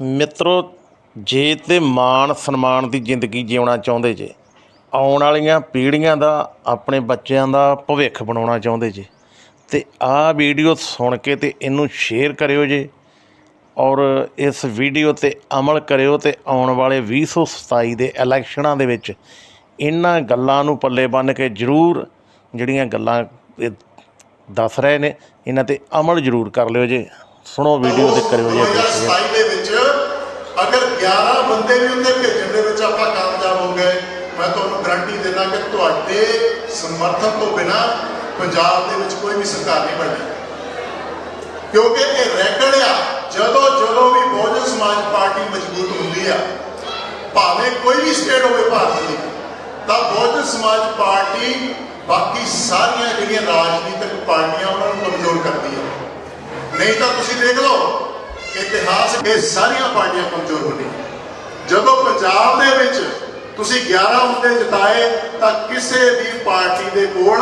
ਮਿੱਤਰੋ, ਜੇ ਤੇ ਮਾਣ ਸਨਮਾਨ ਦੀ ਜ਼ਿੰਦਗੀ ਜਿਉਣਾ ਚਾਹੁੰਦੇ ਜੇ, ਆਉਣ ਵਾਲੀਆਂ ਪੀੜ੍ਹੀਆਂ ਦਾ, ਆਪਣੇ ਬੱਚਿਆਂ ਦਾ ਭਵਿੱਖ ਬਣਾਉਣਾ ਚਾਹੁੰਦੇ ਜੇ, ਤੇ ਆਹ ਵੀਡੀਓ ਸੁਣ ਕੇ ਤੇ ਇਹਨੂੰ ਸ਼ੇਅਰ ਕਰਿਓ ਜੇ ਔਰ ਇਸ ਵੀਡੀਓ ਤੇ ਅਮਲ ਕਰਿਓ ਤੇ ਆਉਣ ਵਾਲੇ 2027 ਦੇ ਇਲੈਕਸ਼ਨਾਂ ਦੇ ਵਿੱਚ ਇਹਨਾਂ ਗੱਲਾਂ ਨੂੰ ਪੱਲੇ ਬੰਨ੍ਹ ਕੇ ਜ਼ਰੂਰ ਜਿਹੜੀਆਂ ਗੱਲਾਂ ਦੱਸ ਰਹੇ ਨੇ, ਇਹਨਾਂ ਤੇ ਅਮਲ ਜ਼ਰੂਰ ਕਰ ਲਿਓ ਜੇ। ਸੁਣੋ ਵੀਡੀਓ ਤੇ ਕਰਿਓ ਜੇ। 2027 ਦੇ ਵਿੱਚ ਅਗਰ 11 ਬੰਦੇ ਵੀ ਉੱਤੇ ਭੇਜਣ ਦੇ ਵਿੱਚ ਆਪਾਂ ਕਾਮਯਾਬ ਹੋ ਗਏ, ਮੈਂ ਤੁਹਾਨੂੰ ਗਾਰੰਟੀ ਦਿੰਦਾ ਕਿ ਤੁਹਾਡੇ ਸਮਰਥਨ ਤੋਂ ਬਿਨਾ ਪੰਜਾਬ ਦੇ ਵਿੱਚ ਕੋਈ ਵੀ ਸਰਕਾਰ ਨਹੀਂ ਬਣਦੀ। ਕਿਉਂਕਿ ਇਹ ਰੈਕਡ ਆ, ਜਦੋਂ ਜਦੋਂ ਵੀ ਬਹੁਜਨ ਸਮਾਜ ਪਾਰਟੀ ਮਜ਼ਬੂਤ ਹੁੰਦੀ ਆ, ਭਾਵੇਂ ਕੋਈ ਵੀ ਸਟੇਟ ਹੋਵੇ ਭਾਰਤ ਦੀ, ਤਾਂ ਬਹੁਜਨ ਸਮਾਜ ਪਾਰਟੀ ਬਾਕੀ ਸਾਰੀਆਂ ਜਿਹੜੀਆਂ ਰਾਜਨੀਤਿਕ ਪਾਰਟੀਆਂ ਉਹਨਾਂ ਨੂੰ ਕਮਜ਼ੋਰ ਕਰਦੀ ਹੈ ਨਹੀਂ ਤਾਂ ਤੁਸੀਂ ਦੇਖ ਲਓ, ਇਤਿਹਾਸ ਇਹ ਸਾਰੀਆਂ ਪਾਰਟੀਆਂ ਕਮਜ਼ੋਰ ਹੋਣੀਆਂ ਜਦੋਂ ਪੰਜਾਬ ਦੇ ਵਿੱਚ ਤੁਸੀਂ 11 ਹੁੰਦੇ ਜਿਤਾਏ, ਤਾਂ ਕਿਸੇ ਵੀ ਪਾਰਟੀ ਦੇ ਕੋਲ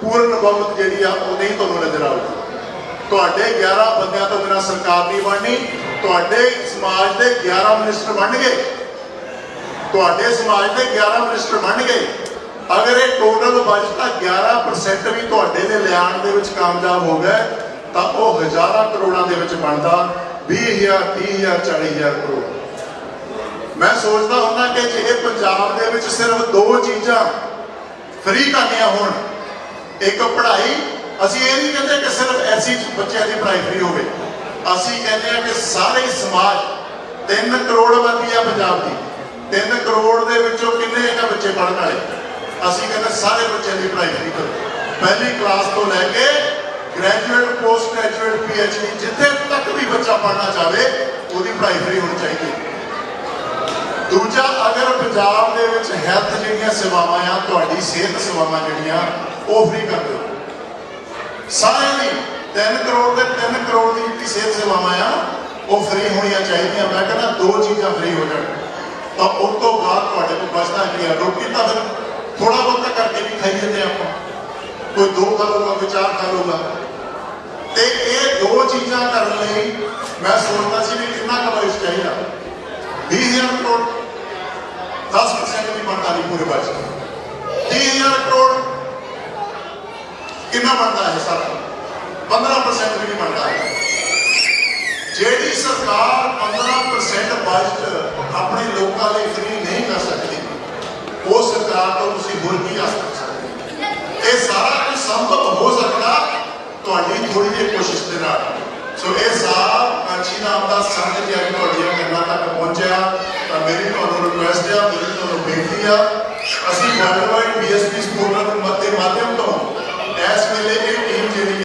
ਪੂਰਨ ਬਹੁਮਤ ਜਿਹੜੀ ਆ, ਉਹ ਨਹੀਂ ਤੁਹਾਨੂੰ ਨਜ਼ਰ ਆਊਗੀ। ਤੁਹਾਡੇ 11 ਬੰਦਿਆਂ ਤੋਂ ਬਿਨਾਂ ਸਰਕਾਰ ਨਹੀਂ ਬਣਨੀ, ਤੁਹਾਡੇ ਸਮਾਜ ਦੇ 11 ਮਿਨਿਸਟਰ ਬਣ ਗਏ ਤੁਹਾਡੇ ਸਮਾਜ ਦੇ 11 ਮਿਨਿਸਟਰ ਬਣ ਗਏ ਅਗਰ ਇਹ ਟੋਟਲ ਬਜਟ 11% ਵੀ ਤੁਹਾਡੇ ਦੇ ਲਿਆਉਣ ਦੇ ਵਿੱਚ ਕਾਮਯਾਬ ਹੋ ਗਏ, ਤਾਂ ਉਹ ਹਜ਼ਾਰਾਂ ਕਰੋੜਾਂ ਦੇ ਵਿੱਚ ਬਣਦਾ। 20000 30000 40000 ਕਰੋੜ ਮੈਂ ਸੋਚਦਾ ਹੁੰਦਾ ਕਿ ਜੇ ਪੰਜਾਬ ਦੇ ਵਿੱਚ ਸਿਰਫ ਦੋ ਚੀਜ਼ਾਂ ਫ੍ਰੀ ਕਰਨੀਆਂ ਹੋਣ, ਇੱਕ ਪੜ੍ਹਾਈ, ਅਸੀਂ ਇਹ ਨਹੀਂ ਕਹਿੰਦੇ ਕਿ ਸਿਰਫ ਐਸੀ ਬੱਚਿਆਂ ਦੀ ਪੜ੍ਹਾਈ ਫ੍ਰੀ ਹੋਵੇ। ਅਸੀਂ ਕਹਿੰਦੇ ਆ ਕਿ ਸਾਰੇ ਸਮਾਜ 3 ਕਰੋੜ ਆਬਾਦੀ ਆ ਪੰਜਾਬ ਦੀ। 3 ਕਰੋੜ ਦੇ ਵਿੱਚੋਂ ਕਿੰਨੇ ਇਹਨਾਂ ਬੱਚੇ ਪੜ੍ਹਨ ਵਾਲੇ? ਅਸੀਂ ਕਹਿੰਦੇ ਸਾਰੇ ਬੱਚਿਆਂ ਦੀ ਪੜ੍ਹਾਈ ਫ੍ਰੀ ਕਰੋ। ਪਹਿਲੀ ਕਲਾਸ ਤੋਂ ਲੈ ਕੇ ਗ੍ਰੈਜੂਏਟ ਪੋਸਟ ਗ੍ਰੈਜੂਏਟ ਪੀਐਚਡੀ ਜਿੱਥੇ ਤੱਕ ਵੀ ਬੱਚਾ ਪੜ੍ਹਨਾ ਚਾਹੇ ਉਹਦੀ ਪੜ੍ਹਾਈ ਫ੍ਰੀ ਹੋਣੀ ਚਾਹੀਦੀ ਦੂਜਾ, ਅਗਰ ਪੰਜਾਬ ਦੇ ਵਿੱਚ ਹੈਲਥ ਜਿਹੜੀਆਂ ਸੇਵਾਵਾਂ ਆ, ਤੁਹਾਡੀ ਸਿਹਤ ਸੇਵਾਵਾਂ ਜਿਹੜੀਆਂ, ਉਹ ਫਰੀ ਕਰ ਦਿਓ। ਸਾਰਿਆਂ ਦੀ 3 ਕਰੋੜ ਦੇ 3 ਕਰੋੜ ਦੀ ਜਿਹੜੀ ਸਿਹਤ ਸੇਵਾਵਾਂ ਆ, ਉਹ ਫਰੀ ਹੋਣੀਆਂ ਚਾਹੀਦੀਆਂ। ਮੈਂ ਕਹਿੰਦਾ ਦੋ ਚੀਜ਼ਾਂ ਫਰੀ ਹੋ ਜਾਣ। ਤਾਂ ਉਸ ਤੋਂ ਬਾਅਦ ਤੁਹਾਡੇ ਕੋਲ ਬਚਦਾ ਕੀ ਆ? ਰੋਟੀ ਤਾਂ ਫਿਰ ਥੋੜਾ ਬਹੁਤਾ ਕਰਕੇ ਵੀ ਖਾਈ ਜਾਂਦੇ ਆਪਾਂ। ਕੋਈ ਦੋ ਖਾ ਲਊਗਾ ਕੋਈ ਚਾਰ ਖਾ ਲਊਗਾ ਤੇ ਇਹ ਦੋ ਚੀਜ਼ਾਂ ਕਰਨ ਲਈ ਮੈਂ ਸੋਚਦਾ ਸੀ ਵੀ ਕਿੰਨਾ ਕਵਰੇਜ ਚਾਹੀਦਾ। 20000 ਕਰੋੜ 10% ਵੀ ਬਣਦਾ ਨਹੀਂ ਪੂਰੇ ਬਜਟ 20000 ਕਰੋੜ ਕਿੰਨਾ ਬਣਦਾ ਹੈ ਸਾਰਾ? 15% ਵੀ ਨਹੀਂ ਬਣਦਾ। ਹੈ ਜਿਹੜੀ ਸਰਕਾਰ 15% ਬਜਟ ਆਪਣੇ ਲੋਕਾਂ ਲਈ ਫ੍ਰੀ ਨਹੀਂ ਕਰ ਸਕਦੀ, ਉਹ ਸਰਕਾਰ ਤੋਂ ਤੁਸੀਂ ਹੋਰ ਕੀ ਆਸ ਕਰ ਇਹ ਸਾਰਾ ਕੁਝ ਸੰਭਵ ਹੋ ਸਕਦਾ, ਤੁਹਾਡੀ ਥੋੜੀ ਜਿਹੀ ਕੋਸ਼ਿਸ਼ ਦੇ ਨਾਲ। ਸੋ ਇਹ ਸਾਰਾ ਕਾਂਚੀ ਨਾਮ ਦਾ ਸੰਗ ਜੀ ਅੱਜ ਤੁਹਾਡੀਆਂ ਗੱਲਾਂ ਤੱਕ ਪਹੁੰਚਿਆ, ਤਾਂ ਮੇਰੀ ਤੁਹਾਨੂੰ ਰਿਕੁਐਸਟ ਆ, ਮੇਰੀ ਤੁਹਾਨੂੰ ਬੇਨਤੀ ਆ, ਅਸੀਂ ਵਰਲਡ ਵਾਈਡ ਬੀਐਸਪੀ ਸਪੋਰਟਰ ਦੇ ਮਾਧਿਅਮ ਤੋਂ ਇਸ ਵੇਲੇ ਇਹ ਟੀਮ ਜਿਹੜੀ